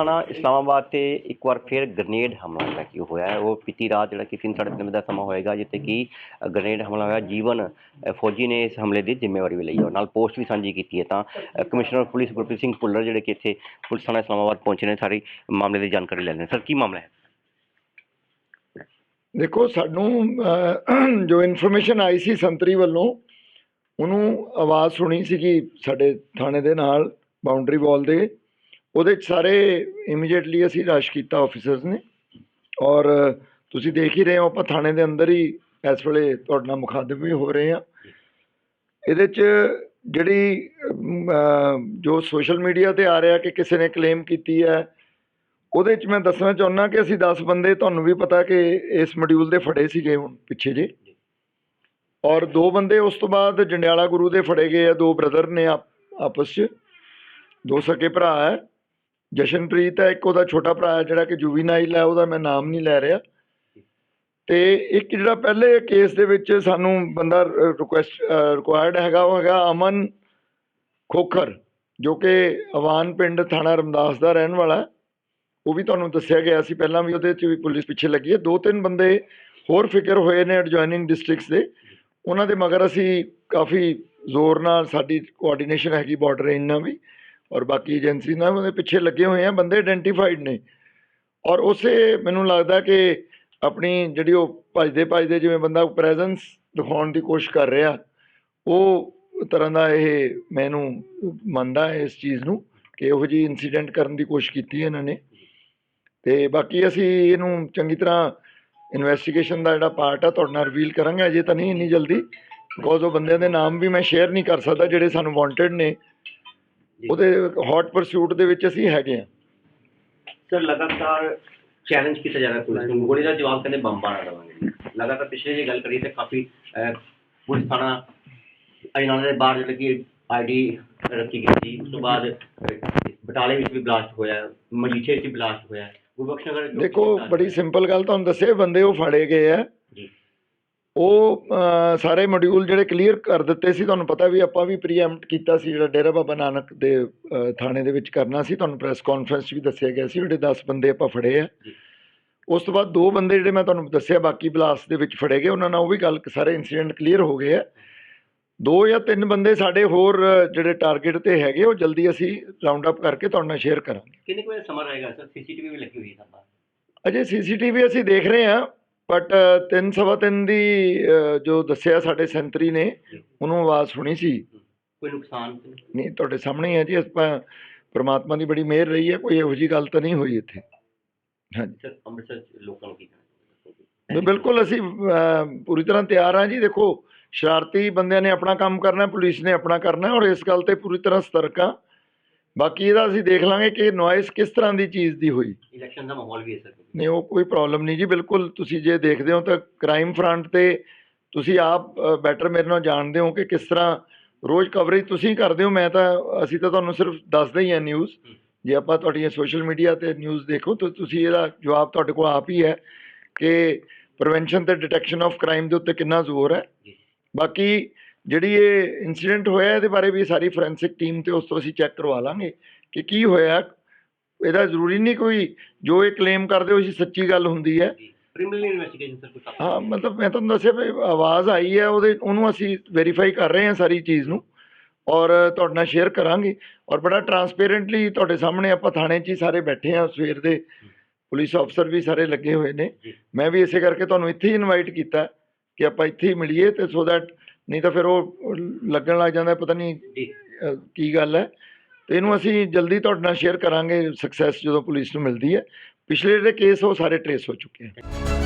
ਥਾਣਾ ਇਸਲਾਮਾਬਾਦ ਤੇ ਇੱਕ ਵਾਰ ਫਿਰ ਗ੍ਰਨੇਡ ਹਮਲਾ ਜਿਹੜਾ ਕਿ ਹੋਇਆ ਹੈ ਉਹ ਬੀਤੀ ਰਾਤ ਜਿਹੜਾ ਕਿ ਤਿੰਨ ਸਾਢੇ ਤਿੰਨ ਵਜੇ ਦਾ ਸਮਾਂ ਹੋਏਗਾ ਜਿੱਥੇ ਕਿ ਅ, ਗ੍ਰਨੇਡ ਹਮਲਾ ਹੋਇਆ। ਜੀਵਨ ਫੌਜੀ ਨੇ ਇਸ ਹਮਲੇ ਦੀ ਜ਼ਿੰਮੇਵਾਰੀ ਵੀ ਲਈ ਹੈ ਔਰ ਨਾਲ ਪੋਸਟ ਵੀ ਸਾਂਝੀ ਕੀਤੀ ਹੈ। ਤਾਂ ਕਮਿਸ਼ਨਰ ਪੁਲਿਸ ਗੁਰਪ੍ਰੀਤ ਸਿੰਘ ਭੁੱਲਰ ਜਿਹੜੇ ਕਿ ਇੱਥੇ ਪੁਲਿਸ ਥਾਣਾ ਇਸਲਾਮਾਬਾਦ ਪਹੁੰਚੇ ਨੇ ਸਾਰੀ ਮਾਮਲੇ ਦੀ ਜਾਣਕਾਰੀ ਲੈ ਲੈਣ ਸਰ ਕੀ ਮਾਮਲਾ ਹੈ? ਦੇਖੋ ਸਾਨੂੰ ਜੋ ਇਨਫੋਰਮੇਸ਼ਨ ਆਈ ਸੀ ਸੰਤਰੀ ਵੱਲੋਂ ਉਹਨੂੰ ਆਵਾਜ਼ ਸੁਣੀ ਸੀਗੀ ਸਾਡੇ ਥਾਣੇ ਦੇ ਨਾਲ ਬਾਉਂਡਰੀ ਵਾਲ ਦੇ। ਉਹਦੇ ਚ ਸਾਰੇ ਇਮੀਡੀਏਟਲੀ ਅਸੀਂ ਰਸ਼ ਕੀਤਾ ਆਫੀਸਰਸ ਨੇ। ਔਰ ਤੁਸੀਂ ਦੇਖ ਹੀ ਰਹੇ ਹੋ, ਆਪਾਂ ਥਾਣੇ ਦੇ ਅੰਦਰ ਹੀ ਇਸ ਵੇਲੇ ਤੁਹਾਡੇ ਨਾਲ ਮੁਖਾਤਬ ਵੀ ਹੋ ਰਹੇ ਆ ਇਹਦੇ ਚ ਜਿਹੜੀ ਜੋ ਸੋਸ਼ਲ ਮੀਡੀਆ ਤੇ ਆ ਰਿਹਾ ਕਿ ਕਿਸੇ ਨੇ ਕਲੇਮ ਕੀਤੀ ਹੈ, ਉਹਦੇ ਚ ਮੈਂ ਦੱਸਣਾ ਚਾਹੁੰਦਾ ਕਿ ਅਸੀਂ 10 ਬੰਦੇ, ਤੁਹਾਨੂੰ ਵੀ ਪਤਾ ਕਿ ਇਸ ਮੋਡਿਊਲ ਦੇ ਫੜੇ ਸੀਗੇ ਹੁਣ ਪਿੱਛੇ ਜੇ। ਔਰ ਦੋ ਬੰਦੇ ਉਸ ਤੋਂ ਬਾਅਦ ਜੰਡਿਆਲਾ ਗੁਰੂ ਦੇ ਫੜੇ ਗਏ ਆ, ਦੋ ਬ੍ਰਦਰ ਨੇ ਆਪਸ ਚ। ਦੋ ਸਕੇ ਭਰਾ ਹੈ। ਜਸ਼ਨਪ੍ਰੀਤ ਹੈ, ਇੱਕ ਉਹਦਾ ਛੋਟਾ ਭਰਾ ਹੈ ਜਿਹੜਾ ਕਿ ਜੁਵੀਨਾਈਲ ਹੈ, ਉਹਦਾ ਮੈਂ ਨਾਮ ਨਹੀਂ ਲੈ ਰਿਹਾ। ਤੇ ਇੱਕ ਜਿਹੜਾ ਪਹਿਲੇ ਕੇਸ ਦੇ ਵਿੱਚ ਸਾਨੂੰ ਬੰਦਾ ਰਿਕੁਐਸਟ ਰਿਕੁਆਇਰਡ ਹੈਗਾ, ਉਹ ਹੈਗਾ ਅਮਨ ਖੋਖਰ, ਜੋ ਕਿ ਅਵਾਨ ਪਿੰਡ ਥਾਣਾ ਰਮਦਾਸ ਦਾ ਰਹਿਣ ਵਾਲਾ ਉਹ ਵੀ ਤੁਹਾਨੂੰ ਦੱਸਿਆ ਗਿਆ ਸੀ, ਪਹਿਲਾਂ ਵੀ ਉਹਦੇ 'ਚ ਵੀ ਪੁਲਿਸ ਪਿੱਛੇ ਲੱਗੀ ਹੈ। ਦੋ ਤਿੰਨ ਬੰਦੇ ਹੋਰ ਫਿਕਰ ਹੋਏ ਨੇ ਐਡਜੋਇਨਿੰਗ ਡਿਸਟ੍ਰਿਕਟਸ ਦੇ। ਉਹਨਾਂ ਦੇ ਮਗਰ ਅਸੀਂ ਕਾਫੀ ਜ਼ੋਰ ਨਾਲ ਸਾਡੀ ਕੋਆਰਡੀਨੇਸ਼ਨ ਹੈਗੀ ਬਾਰਡਰ ਰੇਂਜ ਨਾਲ ਵੀ। ਔਰ ਬਾਕੀ ਏਜੰਸੀ ਨਾਲ ਉਹਦੇ ਪਿੱਛੇ ਲੱਗੇ ਹੋਏ ਆ, ਬੰਦੇ ਆਇਡੈਂਟੀਫਾਈਡ ਨੇ। ਔਰ ਉਸੇ ਮੈਨੂੰ ਲੱਗਦਾ ਕਿ ਆਪਣੀ ਜਿਹੜੀ ਉਹ ਭਜਦੇ ਭਜਦੇ ਜਿਵੇਂ ਬੰਦਾ ਪ੍ਰੈਜ਼ੈਂਸ ਦਿਖਾਉਣ ਦੀ ਕੋਸ਼ਿਸ਼ ਕਰ ਰਿਹਾ, ਉਹ ਤਰ੍ਹਾਂ ਦਾ ਇਹ ਮੈਨੂੰ ਮੰਨਦਾ ਹੈ ਇਸ ਚੀਜ਼ ਨੂੰ ਕਿ ਇਹੋ ਜਿਹੀ ਇਨਸੀਡੈਂਟ ਕਰਨ ਦੀ ਕੋਸ਼ਿਸ਼ ਕੀਤੀ ਇਹਨਾਂ ਨੇ। ਤੇ ਬਾਕੀ ਅਸੀਂ ਇਹਨੂੰ ਚੰਗੀ ਤਰ੍ਹਾਂ ਇਨਵੈਸਟੀਗੇਸ਼ਨ ਦਾ ਜਿਹੜਾ ਪਾਰਟ ਆ, ਤੁਹਾਡੇ ਨਾਲ ਰਿਵੀਲ ਕਰਾਂਗੇ, ਅਜੇ ਤਾਂ ਨਹੀਂ ਇੰਨੀ ਜਲਦੀ ਬਿਕੋਜ਼ ਉਹ ਬੰਦਿਆਂ ਦੇ ਨਾਮ ਵੀ ਮੈਂ ਸ਼ੇਅਰ ਨਹੀਂ ਕਰ ਸਕਦਾ ਜਿਹੜੇ ਸਾਨੂੰ ਵਾਂਟਡ ਨੇ। ਉਹਦੇ ਹੌਟ ਪਰਸੂਟ ਦੇ ਵਿੱਚ ਅਸੀਂ ਹੈਗੇ ਆ ਸਰ ਲਗਾਤਾਰ ਚੈਲੰਜ ਕੀਤਾ ਜਾ ਰਿਹਾ ਪੁਲਿਸ ਨੂੰ। ਗੋਲੀ ਦਾ ਜਵਾਬ ਕਹਿੰਦੇ ਬੰਬ ਮਾਰ ਦੇਵਾਂਗੇ ਲਗਾਤਾਰ ਪਿਛਲੇ ਜੇ ਗੱਲ ਕਰੀਏ ਤੇ ਕਾਫੀ ਪੁਲਿਸ ਥਾਣਾ ਅਜਨਾਲਾ ਦੇ ਬਾਹਰ ਜਿਹੜੀ ਕਿ ਆਈਡੀ ਰੱਖੀ ਗਈ ਸੀ। ਉਸ ਤੋਂ ਬਾਅਦ ਬਟਾਲੇ ਵਿੱਚ ਵੀ ਬਲਾਸਟ ਹੋਇਆ ਮਜੀਠੇ ਵਿੱਚ ਵੀ ਬਲਾਸਟ ਹੋਇਆ। ਦੇਖੋ ਬੜੀ ਸਿੰਪਲ ਗੱਲ ਤੁਹਾਨੂੰ ਦੱਸੇ ਬੰਦੇ ਉਹ ਫੜੇ ਗਏ ਆ। ਜੀ। ਉਹ ਸਾਰੇ ਮੋਡਿਊਲ ਜਿਹੜੇ ਕਲੀਅਰ ਕਰ ਦਿੱਤੇ ਸੀ ਤੁਹਾਨੂੰ ਪਤਾ ਵੀ ਆਪਾਂ ਵੀ ਪ੍ਰੀਐਮਪਟ ਕੀਤਾ ਸੀ ਜਿਹੜਾ ਡੇਰਾ ਬਾਬਾ ਨਾਨਕ ਦੇ ਥਾਣੇ ਦੇ ਵਿੱਚ ਕਰਨਾ ਸੀ ਤੁਹਾਨੂੰ ਪ੍ਰੈਸ ਕਾਨਫਰੰਸ ਵੀ ਦੱਸਿਆ ਗਿਆ ਸੀ ਜਿਹੜੇ 10 ਬੰਦੇ ਆਪਾਂ ਫੜੇ ਆ। ਉਸ ਤੋਂ ਬਾਅਦ ਦੋ ਬੰਦੇ ਜਿਹੜੇ ਮੈਂ ਤੁਹਾਨੂੰ ਦੱਸਿਆ ਬਾਕੀ ਬਲਾਸਟ ਦੇ ਵਿੱਚ ਫੜੇ ਗਏ ਉਹਨਾਂ ਨਾਲ ਉਹ ਵੀ ਗੱਲ ਸਾਰੇ ਇਨਸੀਡੈਂਟ ਕਲੀਅਰ ਹੋ ਗਏ ਆ। ਦੋ ਜਾਂ ਤਿੰਨ ਬੰਦੇ ਸਾਡੇ ਹੋਰ ਜਿਹੜੇ ਟਾਰਗੇਟ ਤੇ ਹੈਗੇ ਉਹ ਜਲਦੀ ਅਸੀਂ ਰਾਉਂਡ ਅਪ ਕਰਕੇ ਤੁਹਾਡੇ ਨਾਲ ਸ਼ੇਅਰ ਕਰਾਂਗੇ। ਕਿੰਨੇ ਕੁ ਵਜੇ ਸਮਾਂ ਰਹੇਗਾ ਸਰ? ਸੀਸੀਟੀਵੀ ਵੀ ਲੱਗੀ ਹੋਈ ਹੈ ਸਾਡਾ। ਅਜੇ ਸੀਸੀਟੀਵੀ ਅਸੀਂ ਦੇਖ ਰਹੇ ਹਾਂ ਬਟ ਤਿੰਨ ਸਵਾ ਤਿੰਨ ਦੀ ਅਹ, ਜੋ ਦੱਸਿਆ ਸਾਡੇ ਸੈਂਤਰੀ ਨੇ ਉਹਨੂੰ ਆਵਾਜ਼ ਸੁਣੀ ਸੀ। ਕੋਈ ਨੁਕਸਾਨ ਨਹੀਂ? ਤੁਹਾਡੇ ਸਾਹਮਣੇ ਹੀ ਜੀ ਆਪਾਂ ਪ੍ਰਮਾਤਮਾ ਦੀ ਬੜੀ ਮਿਹਰ ਰਹੀ ਹੈ ਕੋਈ ਇਹੋ ਜੀ ਗੱਲ ਤਾਂ ਨਹੀਂ ਹੋਈ ਇੱਥੇ। ਹਾਂਜੀ। ਸਰ ਅੰਮ੍ਰਿਤਸਰ ਲੋਕਾਂ ਨੂੰ ਕੀ ਬਿਲਕੁਲ ਅਸੀਂ ਪੂਰੀ ਤਰ੍ਹਾਂ ਤਿਆਰ ਹਾਂ ਜੀ ਦੇਖੋ ਸ਼ਰਾਰਤੀ ਬੰਦਿਆਂ ਨੇ ਆਪਣਾ ਕੰਮ ਕਰਨਾ ਪੁਲਿਸ ਨੇ ਆਪਣਾ ਕਰਨਾ ਔਰ ਇਸ ਗੱਲ ਤੇ ਪੂਰੀ ਤਰ੍ਹਾਂ ਸਤਰਕ ਹਾਂ। ਬਾਕੀ ਇਹਦਾ ਅਸੀਂ ਦੇਖ ਲਾਂਗੇ ਕਿ ਨੋਇਸ ਕਿਸ ਤਰ੍ਹਾਂ ਦੀ ਚੀਜ਼ ਦੀ ਹੋਈ। ਇਲੈਕਸ਼ਨ ਦਾ ਮਾਹੌਲ ਵੀ ਹੈ ਸਰ। ਨਹੀਂ ਉਹ ਕੋਈ ਪ੍ਰੋਬਲਮ ਨਹੀਂ ਜੀ ਬਿਲਕੁਲ ਤੁਸੀਂ ਜੇ ਦੇਖਦੇ ਹੋ ਤਾਂ ਕ੍ਰਾਈਮ ਫਰੰਟ ਤੇ ਤੁਸੀਂ ਆਪ ਬੈਟਰ ਮੇਰੇ ਨਾਲ ਜਾਣਦੇ ਹੋ ਕਿ ਕਿਸ ਤਰ੍ਹਾਂ ਰੋਜ਼ ਕਵਰੇਜ ਤੁਸੀਂ ਕਰਦੇ ਹੋ। ਮੈਂ ਤਾਂ ਅਸੀਂ ਤਾਂ ਤੁਹਾਨੂੰ ਸਿਰਫ ਦੱਸਦੇ ਹੀ ਹਾਂ ਨਿਊਜ਼ ਜੇ ਆਪਾਂ ਤੁਹਾਡੀਆਂ ਸੋਸ਼ਲ ਮੀਡੀਆ ਤੇ ਨਿਊਜ਼ ਦੇਖੋ ਤਾਂ ਤੁਸੀਂ ਇਹਦਾ ਜਵਾਬ ਤੁਹਾਡੇ ਕੋਲ ਆਪ ਹੀ ਹੈ ਕਿ ਪ੍ਰੀਵੈਂਸ਼ਨ ਤੇ ਡਿਟੈਕਸ਼ਨ ਆਫ ਕ੍ਰਾਈਮ ਦੇ ਉੱਤੇ ਕਿੰਨਾ ਜ਼ੋਰ ਹੈ। ਬਾਕੀ ਜਿਹੜੀ ਇਹ ਇਨਸੀਡੈਂਟ ਹੋਇਆ ਇਹਦੇ ਬਾਰੇ ਵੀ ਸਾਰੀ ਫੋਰੈਂਸਿਕ ਟੀਮ ਤੇ ਉਸ ਤੋਂ ਅਸੀਂ ਚੈੱਕ ਕਰਵਾ ਲਾਂਗੇ ਕਿ ਕੀ ਹੋਇਆ। ਇਹਦਾ ਜ਼ਰੂਰੀ ਨਹੀਂ ਕੋਈ ਜੋ ਇਹ ਕਲੇਮ ਕਰਦੇ ਹੋ ਸੀ ਸੱਚੀ ਗੱਲ ਹੁੰਦੀ ਹੈ। ਜੀ ਪ੍ਰੀਲਿਮਿਨਰੀ ਇਨਵੈਸਟੀਗੇਸ਼ਨ ਸਰ ਕੁਝ ਹਾਂ ਮਤਲਬ ਮੈਂ ਤੁਹਾਨੂੰ ਦੱਸਿਆ ਵੀ ਆਵਾਜ਼ ਆਈ ਹੈ ਉਹਦੇ ਉਹਨੂੰ ਅਸੀਂ ਵੈਰੀਫਾਈ ਕਰ ਰਹੇ ਹਾਂ ਸਾਰੀ ਚੀਜ਼ ਨੂੰ ਔਰ ਤੁਹਾਡੇ ਨਾਲ ਸ਼ੇਅਰ ਕਰਾਂਗੇ ਔਰ ਬੜਾ ਟਰਾਂਸਪੇਰੈਂਟਲੀ ਤੁਹਾਡੇ ਸਾਹਮਣੇ ਆਪਾਂ ਥਾਣੇ 'ਚ ਹੀ ਸਾਰੇ ਬੈਠੇ ਹਾਂ ਸਵੇਰ ਦੇ ਪੁਲਿਸ ਅਫਸਰ ਵੀ ਸਾਰੇ ਲੱਗੇ ਹੋਏ ਨੇ। ਜੀ। ਮੈਂ ਵੀ ਇਸੇ ਕਰਕੇ ਤੁਹਾਨੂੰ ਇੱਥੇ ਹੀ ਇਨਵਾਈਟ ਕੀਤਾ ਕਿ ਆਪਾਂ ਇੱਥੇ ਹੀ ਮਿਲੀਏ ਤੇ ਸੋ ਦੈਟ ਨਹੀਂ ਤਾਂ ਫਿਰ ਉਹ ਲੱਗਣ ਲੱਗ ਜਾਂਦਾ ਪਤਾ ਨਹੀਂ ਅਹ, ਕੀ ਗੱਲ ਹੈ। ਤੇ ਇਹਨੂੰ ਅਸੀਂ ਜਲਦੀ ਤੁਹਾਡੇ ਨਾਲ ਸ਼ੇਅਰ ਕਰਾਂਗੇ ਸਕਸੈਸ ਜਦੋਂ ਪੁਲਿਸ ਨੂੰ ਮਿਲਦੀ ਹੈ। ਪਿਛਲੇ ਜਿਹੜੇ ਕੇਸ ਉਹ ਸਾਰੇ ਟਰੇਸ ਹੋ ਚੁੱਕੇ ਹਨ।